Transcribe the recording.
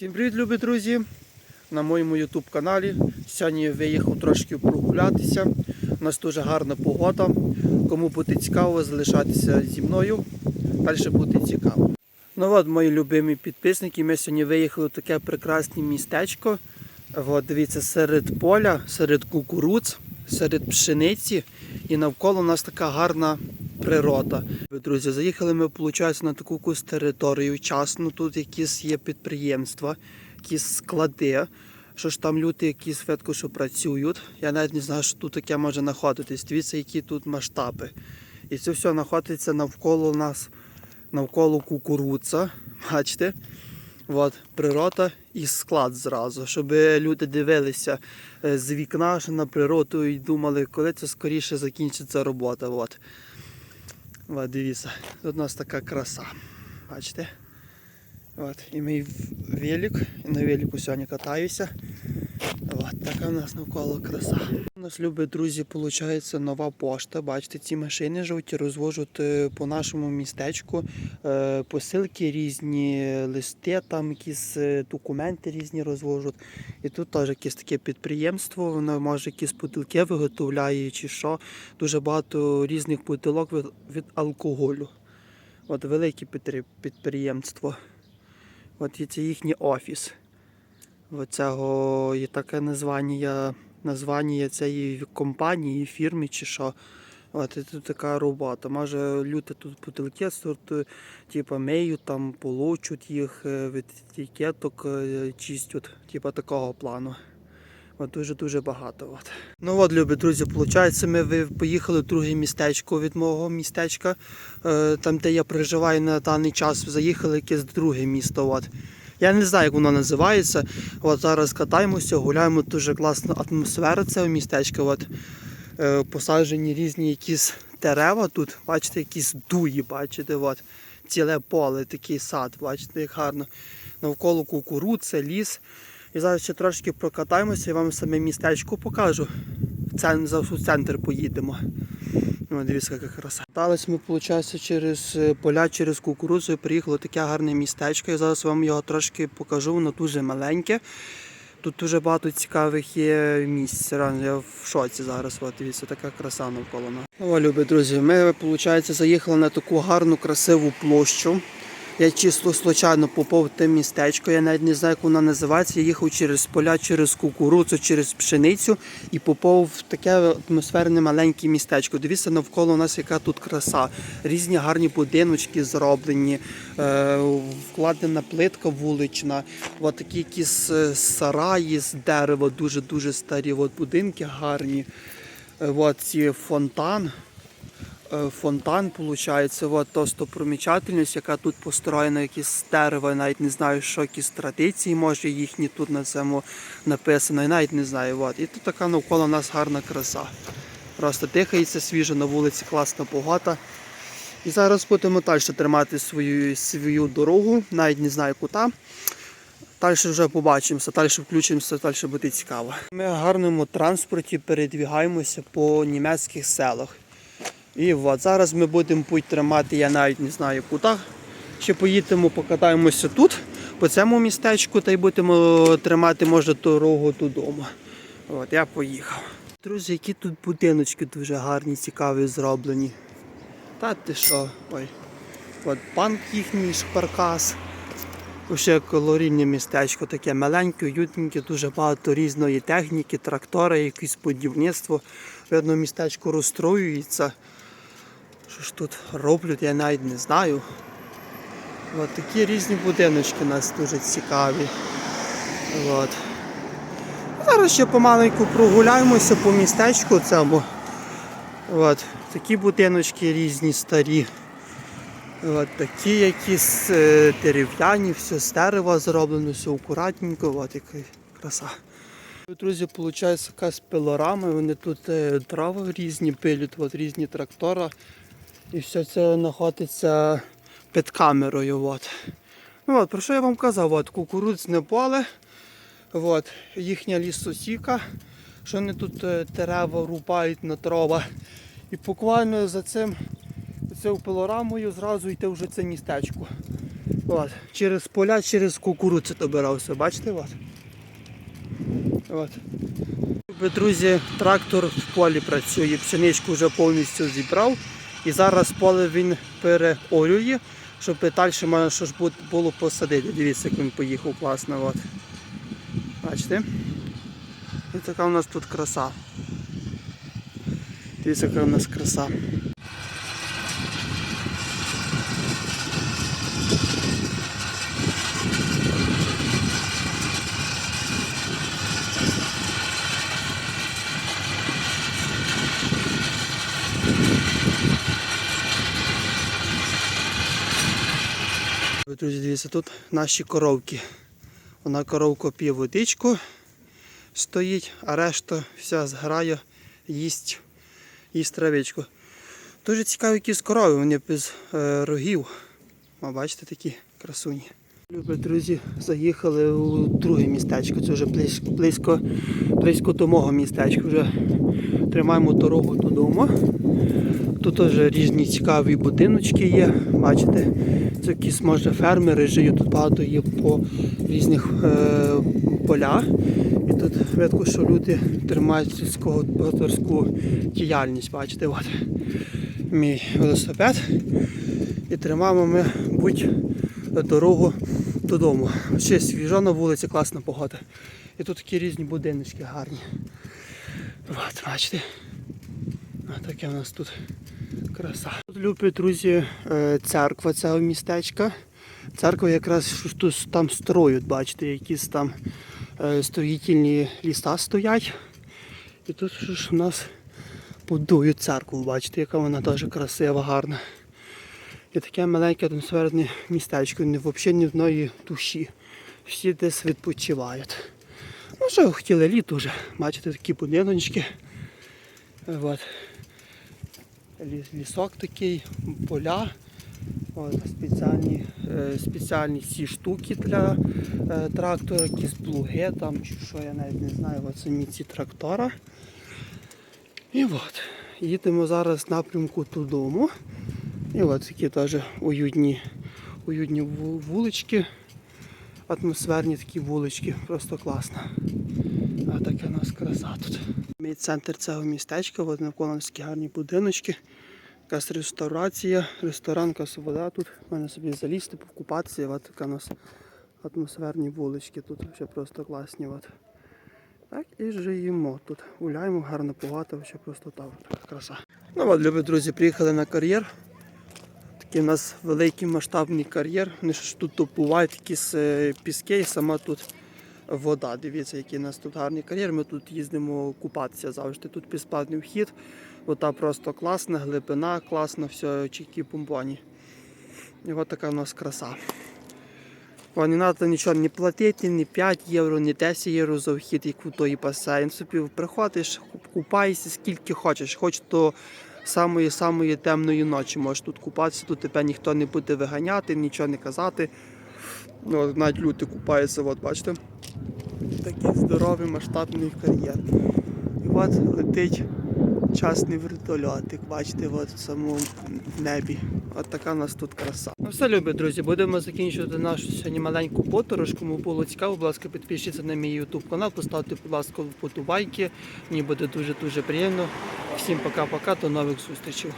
Всім привіт, любі друзі! На моєму YouTube каналі. Сьогодні я виїхав трошки прогулятися. У нас дуже гарна погода. Кому буде цікаво, залишатися зі мною. Далі буде цікаво. Ну от, мої любимі підписники, ми сьогодні виїхали в таке прекрасне містечко. От, дивіться, серед поля, серед кукуруз, серед пшениці. І навколо у нас така гарна природа. Друзі, заїхали ми, виходить, на таку якусь територію частну. Тут якісь є підприємства, якісь склади. Що ж там люди, які святко, що працюють. Я навіть не знаю, що тут таке може знаходитись. Дивіться, які тут масштаби. І це все знаходиться навколо нас, навколо кукурудза. Бачите? От, природа і склад зразу, щоб люди дивилися е, з вікна на природу і думали, коли це скоріше закінчиться робота. От. От, дивіться, тут у нас така краса. Бачите? От, і мій велик, і на велику сьогодні катаюся. От, така у нас навколо краса. У нас, любі друзі, виходить нова пошта. Бачите, ці машини жовті розвожуть е, по нашому містечку е, посилки різні, листи, там якісь е, документи різні розвожуть. І тут теж якесь таке підприємство, воно може якісь бутилки виготовляє чи що. Дуже багато різних бутилок від алкоголю. От велике підприємство. От і це їхній офіс. Оцього є таке названня, названня цієї компанії, фірми чи що. От і тут така робота. Може люди тут бутилки сортують, типу миють, там получуть їх е, від етикеток, е, чистять, типу такого плану. Дуже-дуже багато. От. Ну от, любі друзі, виходить, ми поїхали в друге містечко від мого містечка, е, там, де я проживаю на даний час, заїхали якесь друге місто. От. Я не знаю, як воно називається. От зараз катаємося, гуляємо, дуже класна атмосфера цього містечка. От. Е, посаджені різні якісь дерева тут, бачите, якісь дуї, бачите, от. ціле поле, такий сад, бачите, як гарно. Навколо кукурудза, ліс. І зараз ще трошки прокатаємося і вам саме містечко покажу. Зараз у центр поїдемо. Ну, дивіться, яка краса. Катались ми, виходить, через е, поля, через кукурудзу приїхало таке гарне містечко. Я зараз вам його трошки покажу, воно дуже маленьке. Тут дуже багато цікавих є місць. Я в шоці зараз. От, дивіться, така краса навколо нас. О, любі друзі, ми, виходить, заїхали на таку гарну, красиву площу. Я чисто случайно попав те містечко, я навіть не знаю, як воно називається. Я їхав через поля, через кукурудзу, через пшеницю і попав в таке атмосферне маленьке містечко. Дивіться, навколо нас яка тут краса. Різні гарні будиночки зроблені, е, вкладена плитка вулична, от такі якісь е, сараї з дерева, дуже-дуже старі. От будинки гарні. Е, От ці фонтан фонтан, виходить, от достопримічательність, яка тут построєна, якісь дерева, навіть не знаю, що якісь традиції, може їхні тут на цьому написано, я навіть не знаю. От. І тут така навколо нас гарна краса. Просто дихається свіжо, на вулиці класна погода. І зараз будемо далі тримати свою, свою дорогу, навіть не знаю куди. Далі вже побачимося, далі включимося, далі буде цікаво. Ми в гарному транспорті передвігаємося по німецьких селах. І от зараз ми будемо путь тримати, я навіть не знаю куди. Ще поїдемо, покатаємося тут, по цьому містечку, та й будемо тримати, може, дорогу додому. От, я поїхав. Друзі, які тут будиночки дуже гарні, цікаві зроблені. Та ти що? Ой. От банк їхній шпаркас. Ще колорійне містечко таке маленьке, уютненьке, дуже багато різної техніки, трактори, якесь будівництво. Видно, містечко розстроюється. Що ж тут роблять, я навіть не знаю. От такі різні будиночки у нас дуже цікаві. От. Зараз ще помаленьку прогуляємося по містечку цьому. От. Такі будиночки різні, старі. От такі якісь е, дерев'яні, все з дерева зроблено, все акуратненько, от яка краса. Друзі, виходить якась пилорама, вони тут е, трави різні пилють, от різні трактора. І все це знаходиться під камерою. От. Ну от, про що я вам казав? От, кукурудзне поле, от, їхня лісосіка, що вони тут е, дерева рубають на дрова. І буквально за цим цією пилорамою зразу йти вже це містечко. От. Через поля, через кукурудзу добирався, бачите? От. От. Друзі, трактор в полі працює, пшеничку вже повністю зібрав. І зараз поле він переорює, щоб далі можна що ж було посадити. Дивіться, як він поїхав класно. От. Бачите? І така у нас тут краса. Дивіться, яка у нас краса. Друзі, дивіться, тут наші коровки. Вона коровка п'є водичку, стоїть, а решта вся зграє, їсть, їсть травичку. Дуже цікаві якісь корови, вони без е, рогів. О, бачите, такі красуні. Любі друзі, заїхали у друге містечко. Це вже близько, близько до мого містечка. Вже тримаємо дорогу додому. Тут теж різні цікаві будиночки є. Бачите, це якісь може фермери живуть, тут багато є по різних е, полях. І тут видно, що люди тримають сільськогосподарську діяльність. Бачите, от мій велосипед. І тримаємо ми будь дорогу додому. Ще свіжо на вулиці, класна погода. І тут такі різні будиночки гарні. От, бачите. Таке в нас тут краса. Тут любі друзі, е, церква цього містечка. Церква якраз тут там строють, бачите, якісь там е, строїтельні ліса стоять. І тут ж у нас будують церкву, бачите, яка вона теж красива, гарна. І таке маленьке атмосферне містечко, не взагалі ні одної душі. Всі десь відпочивають. Ну що хотіли літо вже. Бачите, такі будиночки. От. Ліс- Лісок такий, поля. Спеціальні, е, спеціальні ці штуки для е, трактора, якісь плуги там, чи що я навіть не знаю, от ці трактора. І от, їдемо зараз в напрямку додому. І от такі теж уютні, уютні вулички, атмосферні такі вулички, просто класно. А така у нас краса тут. Центр цього містечка, от навколо нас такі гарні будиночки. Якась реставрація, ресторан, вода тут. Можна собі залізти, покупатися. От така у нас атмосферні вулички. Тут ще просто класні. От. Так і живемо тут. Гуляємо, гарна погода, ще просто там така краса. Ну от, любі друзі, приїхали на кар'єр. Такий у нас великий масштабний кар'єр. Вони ж тут добувають якісь е, піски і сама тут вода. Дивіться, який у нас тут гарний кар'єр. Ми тут їздимо купатися завжди. Тут безплатний вхід. Вода просто класна, глибина класна, все чікі помбоні. І от така у нас краса. О, не треба нічого не платити, ні 5 євро, ні 10 євро за вхід, як у той басейн. Собі приходиш, купаєшся скільки хочеш. Хоч до самої самої темної ночі можеш тут купатися, тут тебе ніхто не буде виганяти, нічого не казати. Ну, от навіть люди купаються, от бачите. Такий здоровий масштабний кар'єр. І от летить частний вертольотик, бачите, от в самому небі. От така у нас тут краса. Ну все, любі друзі, будемо закінчувати нашу сьогодні маленьку подорож. Кому було цікаво, будь ласка, підпишіться на мій YouTube канал, поставте, будь ласка, вподобайки. Мені буде дуже-дуже приємно. Всім пока-пока, до нових зустрічей.